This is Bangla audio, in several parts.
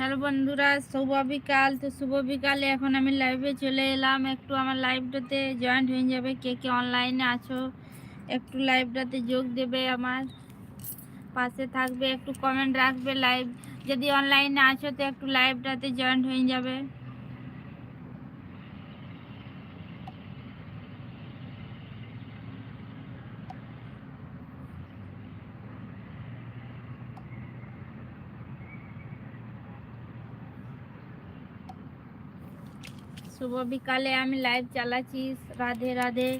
হ্যালো বন্ধুরা, শুভ বিকাল। তো শুভ বিকালে এখন আমি লাইভে চলে এলাম। একটু আমার লাইভটাতে জয়েন্ট হয়ে যাবে। কে কে অনলাইনে আছো, একটু লাইভটাতে যোগ দেবে আমার। পাশে থাকবে, একটু কমেন্ট রাখবে লাইভ যদি অনলাইনে আছো, তো একটু লাইভটাতে জয়েন্ট হয়ে যাবে। শুভ বিকালে আমি লাইভ চালাচ্ছি। রাধে রাধে।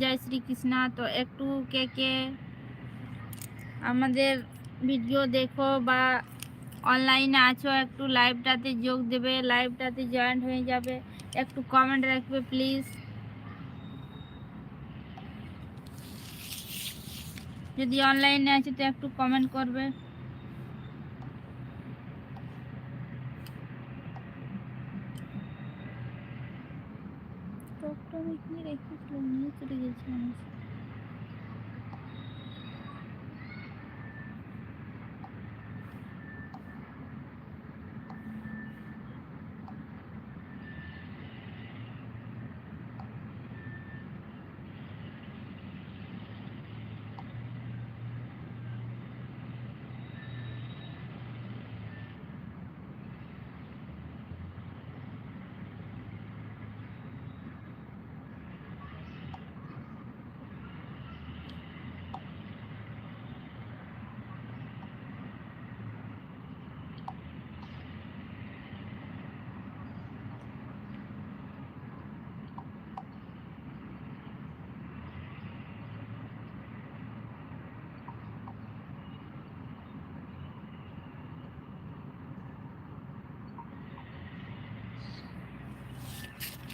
জয় শ্রীকৃষ্ণ। তো একটু কে কে আমাদের ভিডিও দেখো বা অনলাইনে আছো, একটু লাইভটাতে যোগ দেবে। লাইভটাতে জয়েন্ট হয়ে যাবে। একটু কমেন্ট রাখবে প্লিজ যদি অনলাইনে আছে, তো একটু কমেন্ট করবে স্টকটা আমি এখানে রেখেছিলাম নিয়ে চলে গেছি আমি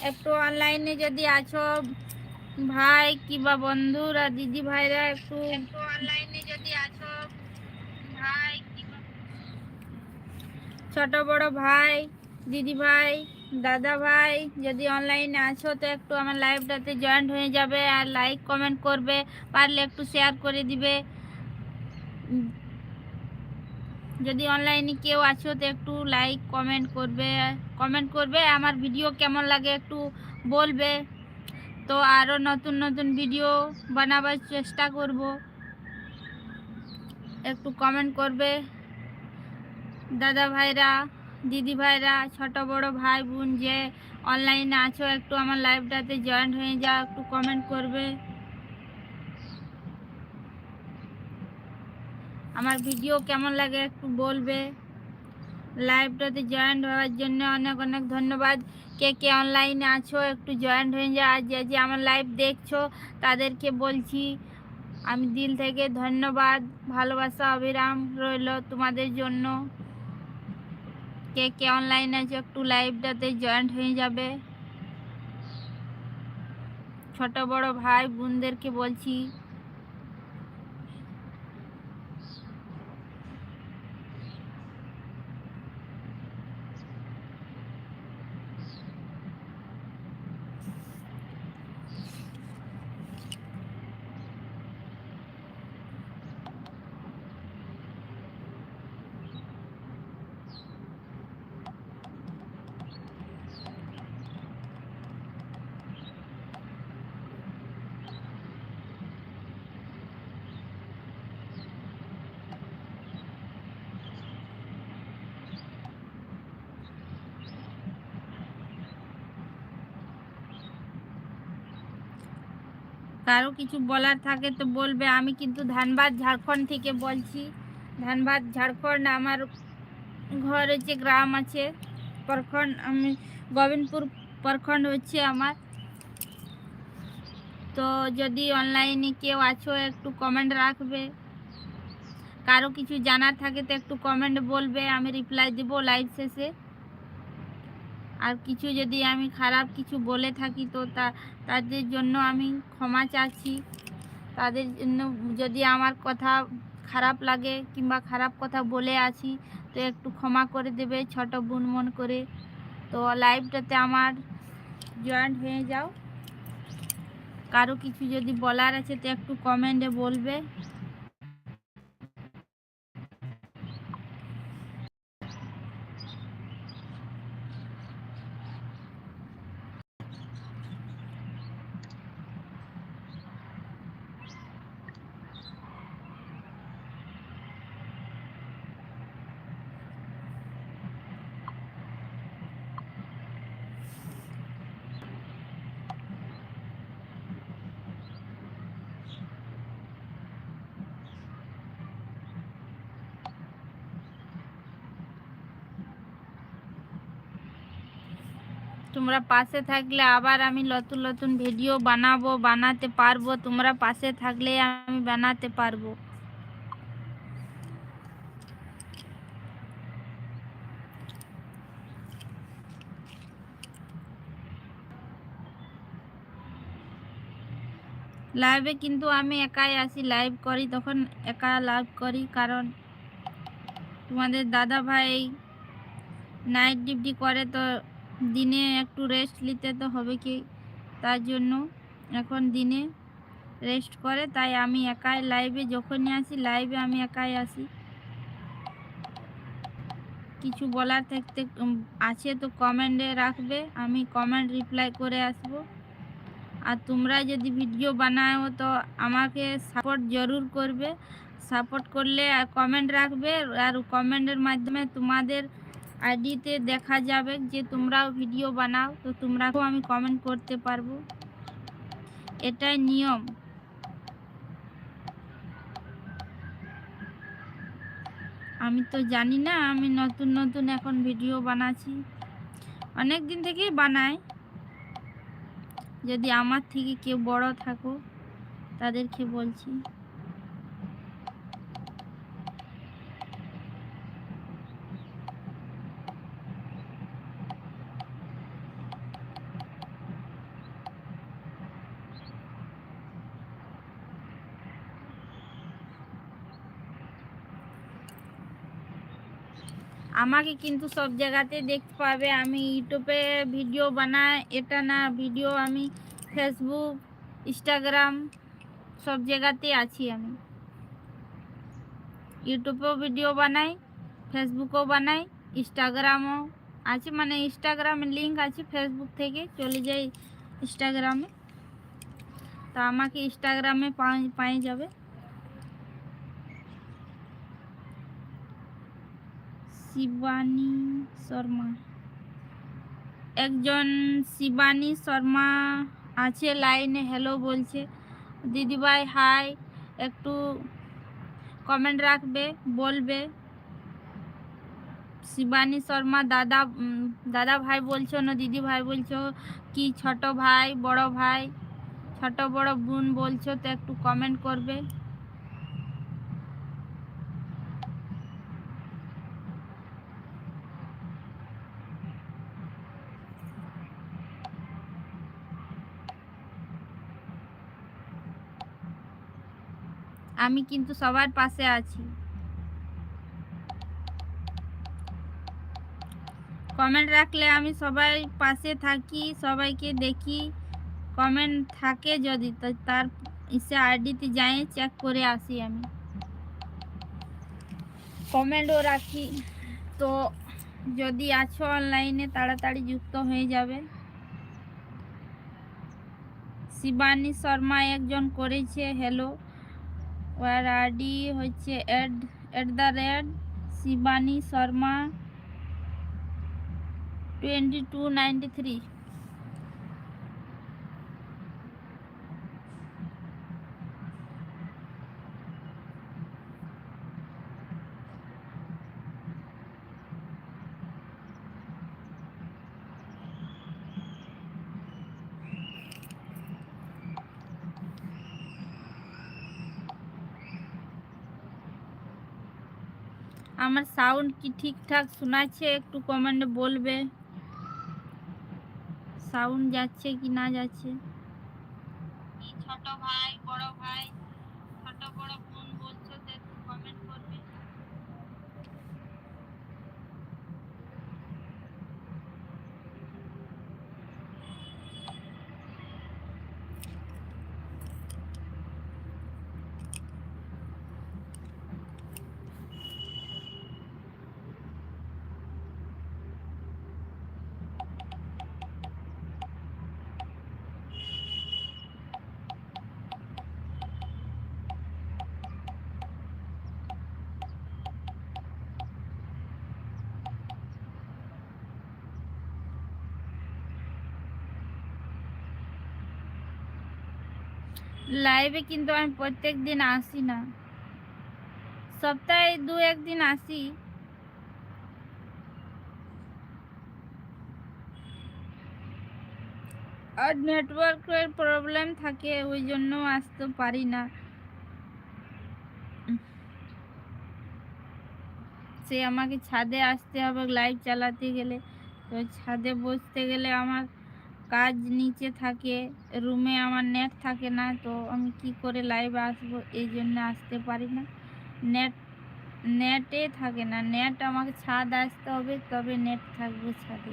একটু অনলাইনে যদি আছো ভাই কিংবা বন্ধুরা দিদি ভাইরা একটু অনলাইনে যদি আছো ভাই ছোট বড় ভাই দিদি ভাই দাদা ভাই যদি অনলাইনে আছো তো একটু আমার লাইভটাতে জয়েন্ট হয়ে যাবে আর লাইক কমেন্ট করবে পারলে একটু শেয়ার করে দিবে। যদি অনলাইনে কেউ আছো তো একটু লাইক কমেন্ট করবে কমেন্ট করবে, আমার ভিডিও কেমন লাগে একটু বলবে। তো আরও নতুন নতুন ভিডিও বানাবার চেষ্টা করব। একটু কমেন্ট করবে। দাদা ভাইরা দিদি ভাইরা ছোট, বড় ভাই, বোন যে অনলাইনে আছো, একটু আমার লাইভটাতে জয়েন্ট হয়ে যাও, একটু কমেন্ট করবে। আমার ভিডিও কেমন লাগে একটু বলবে। লাইভটাতে জয়েন্ট হওয়ার জন্য অনেক অনেক ধন্যবাদ। কে কে অনলাইনে আছো, একটু জয়েন্ট হয়ে যা আর যে যে আমার লাইভ দেখছ, তাদেরকে বলছি, আমি দিল থেকে ধন্যবাদ। ভালোবাসা, অবিরাম রইল তোমাদের জন্য। কে কে অনলাইনে আছো, একটু লাইভটাতে জয়েন্ট হয়ে যাবে। ছোট বড় ভাই, বোনদেরকে বলছি কারও কিছু বলার থাকে তো বলবে। আমি কিন্তু ধানবাদ ঝাড়খণ্ড থেকে বলছি। ধানবাদ ঝাড়খণ্ড আমার ঘর হচ্ছে, গ্রাম আছে প্রখণ্ড আমি গোবিন্দপুর প্রখণ্ড হচ্ছে আমার। তো যদি অনলাইনে কেউ আছো, একটু কমেন্ট রাখবে। কারও কিছু জানার থাকে তো একটু কমেন্ট বলবে, আমি রিপ্লাই দেবো লাইভ শেষে। আর কিছু যদি আমি খারাপ কিছু বলে থাকি তো তা, তাদের জন্য আমি ক্ষমা চাচ্ছি। তাদের জন্য যদি আমার কথা খারাপ লাগে কিংবা খারাপ কথা বলে আছি, তো একটু ক্ষমা করে দেবে ছোট বোন মন করে। তো লাইভটাতে আমার জয়েন্ট হয়ে যাও। কারও কিছু যদি বলার আছে তো একটু কমেন্টে বলবে। তোমরা পাশে থাকলে আবার আমি নতুন নতুন ভিডিও বানাবো, বানাতে পারব। তোমরা পাশে থাকলে আমি বানাতে পারব। লাইভে কিন্তু আমি একাই আসি লাইভ করি, তখন একা লাইভ করি, কারণ তোমাদের দাদা ভাই নাইট ডিউটি করে তো দিনে একটু রেস্ট নিতে তো হবে কি? তার জন্য এখন দিনে রেস্ট করে, তাই আমি একাই লাইভে যখনই আসি লাইভে আমি একাই আসি। কিছু বলার থাকতে আছে তো কমেন্টে রাখবে, আমি কমেন্ট রিপ্লাই করে আসব। আর তোমরা যদি ভিডিও বানাও তো আমাকে সাপোর্ট জরুর করবে। সাপোর্ট করলে আর কমেন্ট রাখবে, আর কমেন্টের মাধ্যমে তোমাদের আইডিতে দেখা যাবে যে তোমরাও ভিডিও বানাও, তো তোমরাও আমি কমেন্ট করতে পারব। এটাই নিয়ম। আমি তো জানি না, আমি নতুন নতুন এখন ভিডিও বানাচ্ছি। অনেক দিন থেকেই বানাই। যদি আমার থেকে কেউ বড় থাকো, তাদেরকে বলছি। আমাকে কিন্তু সব জায়গাতে দেখতে পাবে। আমি ইউটিউবে ভিডিও বানাই, এটা না, ভিডিও আমি ফেসবুক ইনস্টাগ্রাম সব জায়গাতে আছি আমি। ইউটিউবেও ভিডিও বানাই ফেসবুকও বানাই ইনস্টাগ্রামও আছে। মানে ইনস্টাগ্রামে লিঙ্ক আছে ফেসবুক থেকে, চলে যাই ইনস্টাগ্রামে তো আমাকে ইনস্টাগ্রামে পাই পাই যাবে। শিবানী শর্মা। একজন শিবানী শর্মা আছে লাইনে হ্যালো বলছে। দিদিভাই হাই একটু কমেন্ট রাখবে, বলবে। শিবানী শর্মা, দাদা দাদা ভাই বলছো না দিদি ভাই বলছো কি ছোট ভাই, বড় ভাই? ছোট বড় বোন বলছো, তো একটু কমেন্ট করবে। আমি কিন্তু সবার পাশে আছি। কমেন্ট রাখলে আমি সবাই পাশে থাকি, সবাইকে দেখি। কমেন্ট থাকে যদি তার ইসে আইডিতে যাই চেক করে আসি আমি। কমেন্টও রাখি। তো যদি আছো অনলাইনে তাড়াতাড়ি যুক্ত হয়ে যাবে। শিবানী শর্মা একজন করেছে হ্যালো ওর আইডি হচ্ছে add at the rate Shivani Sharma twenty two ninety three আমার সাউন্ড কি ঠিকঠাক শোনাচ্ছে? একটু কমেন্টে বলবে। সাউন্ড যাচ্ছে কি না যাচ্ছে? ছোট ভাই, বড় ভাই, ছোট বড় বোন বলছো তো একটু কমেন্ট করবে লাইভে কিন্তু আমি প্রত্যেক দিন আসি না। সপ্তাহে দু একদিন আসি। আর নেটওয়ার্কের প্রবলেম থাকে, ওই জন্য আসতে পারি না। সে আমাকে ছাদে আসতে হবে লাইভ চালাতে গেলে। তো ছাদে বসতে গেলে আমার কাজ নিচে থাকে, রুমে আমার নেট থাকে না, তো আমি কি করে লাইভে আসব? এই জন্য আসতে পারি না। নেট, নেটে থাকে না। নেট আমাকে ছাদ আসতে হবে, তবে নেট থাকবে ছাদে।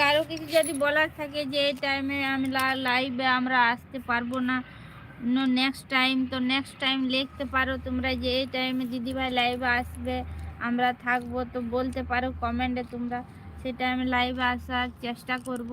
কারও কিছু যদি বলার থাকে যে এই টাইমে আমি লাইভে আমরা আসতে পারব না নেক্সট টাইম তো নেক্সট টাইম লিখতে পারো তোমরা যে এই টাইমে দিদিভাই লাইভে আসবে, আমরা থাকব, তো বলতে পারো কমেন্টে তোমরা, সেই টাইমে লাইভে আসার চেষ্টা করব।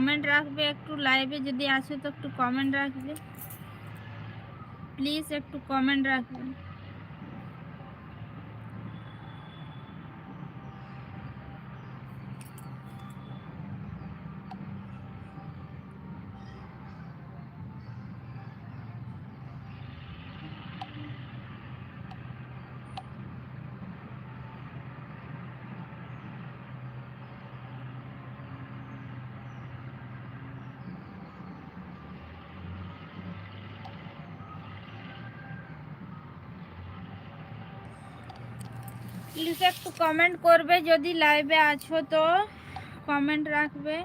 কমেন্ট রাখবে একটু লাইভে যদি আসে তো একটু কমেন্ট রাখবে। প্লিজ একটু কমেন্ট রাখবে প্লিজ একটু কমেন্ট করবে যদি লাইভে আছো তো কমেন্ট রাখবে।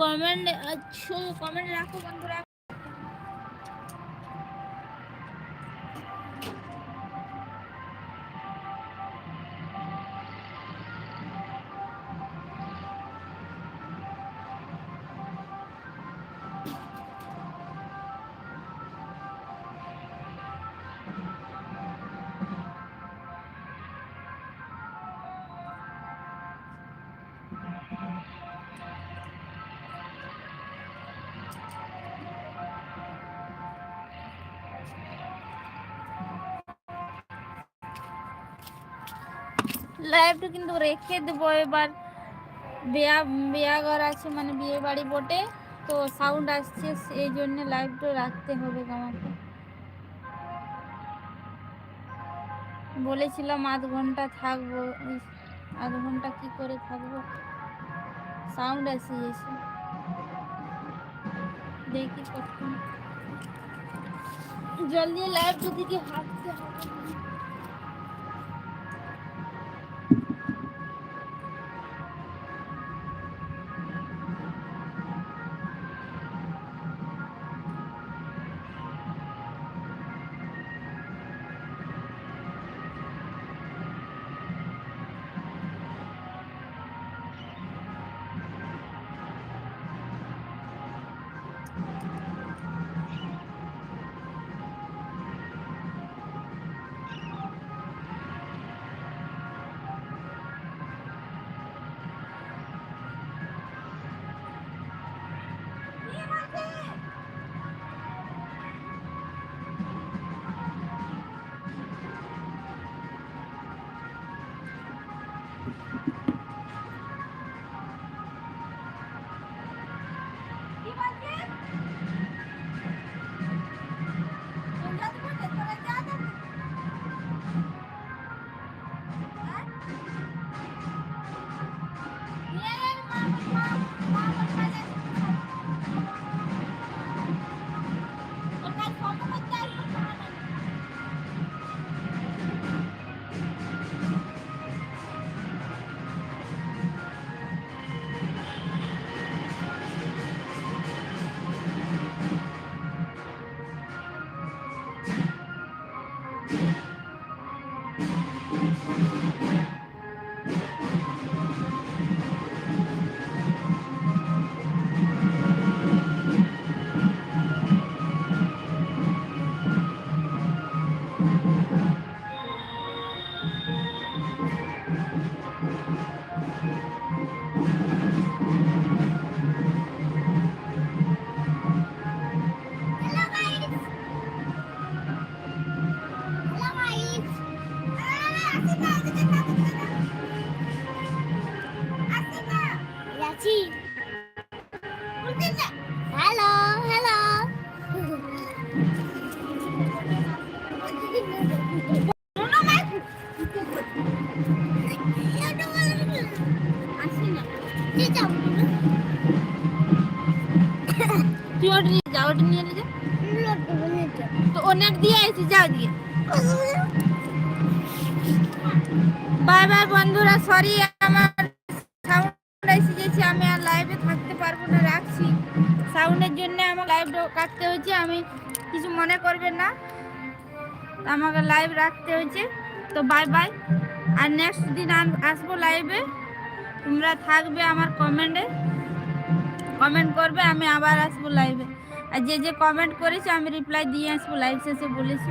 কমেন্ট আচ্ছা কমেন্ট রাখো বন্ধুরা। লাইভটা কিন্তু রেখে দেবো এবার। বিয়া বিয়াঘর আছে মানে বিয়ে বাড়ি বটে। তো সাউন্ড আসছে এই জন্য লাইভটা রাখতে হবে আমাকে বলেছিলাম আধ ঘণ্টা থাকব আধ ঘণ্টা কি করে থাকব? সাউন্ড এসে। গেছে দেখি কখন জলদি লাইভ দিকে হাঁটতে হবে। তো অনেক দিয়ে যাও দিয়ে বাই বাই বন্ধুরা সরি আমার আমি আর লাইভে থাকতে পারব না, রাখছি। সাউন্ডের আমার লাইভ কাটতে হয়েছে, আমি কিছু মনে করবেন না। আমাকে লাইভ রাখতে হয়েছে। তো বাই বাই আর নেক্সট দিন আসব লাইভে তোমরা থাকবে আমার কমেন্টে কমেন্ট করবে, আমি আবার আসব লাইভে আর যে যে কমেন্ট করেছে, আমি রিপ্লাই দিয়ে আসব লাইভ শেষে বলেছি।